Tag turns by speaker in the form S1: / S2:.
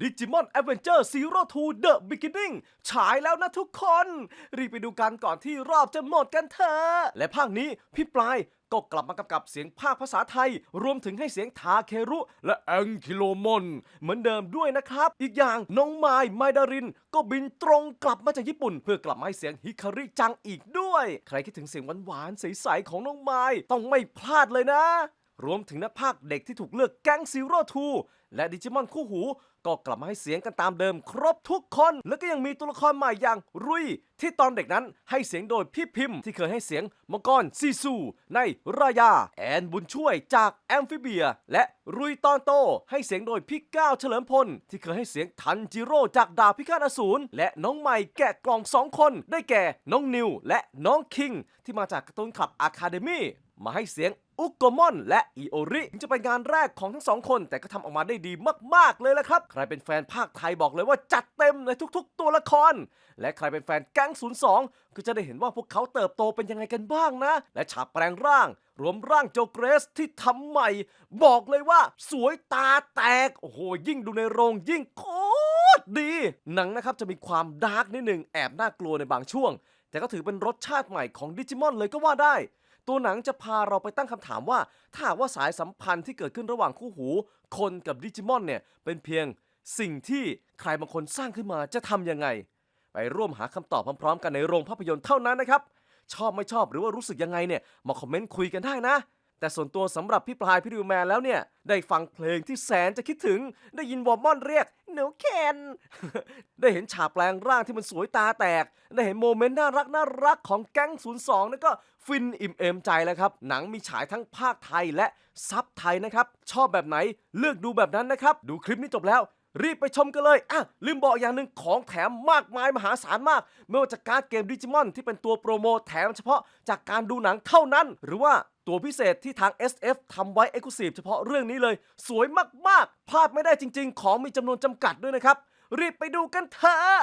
S1: Digimon Adventure Zero to The Beginning ฉายแล้วนะทุกคน รีบไปดูกันก่อนที่รอบจะหมดกันเถอะ และภาคนี้พี่ปลายก็กลับมากำกับเสียงภาคภาษาไทย รวมถึงให้เสียงทาเครุ และแองคิโลมอนเหมือนเดิมด้วยนะครับ อีกอย่างน้องไมายไมดาริน ก็บินตรงกลับมาจากญี่ปุ่น เพื่อกลับมาให้เสียงฮิคาริจังอีกด้วย ใครคิดถึงเสียงหวานๆใสๆของน้องไมายต้องไม่พลาดเลยนะ รวมถึงนักภาคเด็กที่ถูกเลือกแก๊งซีโร่ทูและดิจิมอนคู่หู ก็กลับมาให้เสียงกันตามเดิมครบทุกคน แล้วก็ยังมีตัวละครใหม่อย่างรุย ที่ตอนเด็กนั้นให้เสียงโดยพี่พิมพ์ ที่เคยให้เสียงมังกรซีซู ในรายา แอนบุญช่วยจากแอมฟิเบีย และรุยตอนโต ให้เสียงโดยพี่ก้าวเฉลิมพล ที่เคยให้เสียงทันจิโร่จากดาบพิฆาตอสูรและน้องใหม่แกะกล่องสองคน ได้แก่น้องนิวและน้องคิงที่มาจากการ์ตูนคลับอะคาเดมี่มาให้เสียง อุกโกมอน และอิโอริถึงจะเป็นงานแรกของทั้งสองคน แต่ก็ทำออกมาได้ดีมากๆเลยละครับ ใครเป็นแฟนภาคไทยบอกเลยว่าจัดเต็มในทุกๆ ตัวละคร และใครเป็นแฟนแก๊ง02 ก็จะได้เห็นว่าพวกเขาเติบโตเป็นยังไงกันบ้างนะ และฉากแปลงร่างรวมร่างโจเกรสที่ทำใหม่ บอกเลยว่าสวยตาแตก โอ้โห ยิ่งดูในโรงยิ่งโคตรดี หนังนะครับจะมีความดาร์กนิดหนึ่งแอบน่ากลัวในบางช่วง แต่ก็ถือเป็นรสชาติใหม่ของดิจิมอนเลยก็ว่าได้ ตัวหนังจะพาเราไปตั้งคำถามว่า ถ้าหากว่าสายสัมพันธ์ที่เกิดขึ้นระหว่างคู่หู คนกับดิจิมอนเนี่ยเป็นเพียงสิ่งที่ใครบางคนสร้างขึ้นมาจะทำยังไง ไปร่วมหาคำตอบพร้อมๆ กันในโรงภาพยนตร์เท่านั้นนะครับ ชอบไม่ชอบหรือว่ารู้สึกยังไงเนี่ยมาคอมเมนต์คุยกันได้นะ แต่ส่วนตัวสำหรับพี่ปลายพี่ดิวแมนแล้วเนี่ย ได้ฟังเพลงที่แสนจะคิดถึง ได้ยินวอร์มอนเรียกหนูเคนได้เห็นฉากแปลงร่างที่มันสวยตาแตก ได้เห็นโมเมนต์น่ารักน่ารักของแก๊ง 02นั่นก็ฟินอิ่มเอมใจแล้วครับ หนังมีฉายทั้งภาคไทยและซับไทยนะครับ ชอบแบบไหนเลือกดูแบบนั้นนะครับ ดูคลิปนี้จบแล้วรีบไปชมกันเลย อะ ลืมบอกอย่างหนึ่งของแถมมากมายมหาศาลมาก ไม่ว่าจะการ์ดเกมดิจิมอนที่เป็นตัวโปรโม แถมเฉพาะจากการดูหนังเท่านั้น หรือว่าตัวพิเศษที่ทาง SF ทำไว้ e x c l u s i v e เฉพาะเรื่องนี้เลย สวยมากๆ พลาดไม่ได้จริง ๆ ของมีจำนวนจำกัดด้วยนะครับ รีบไปดูกันเถอะ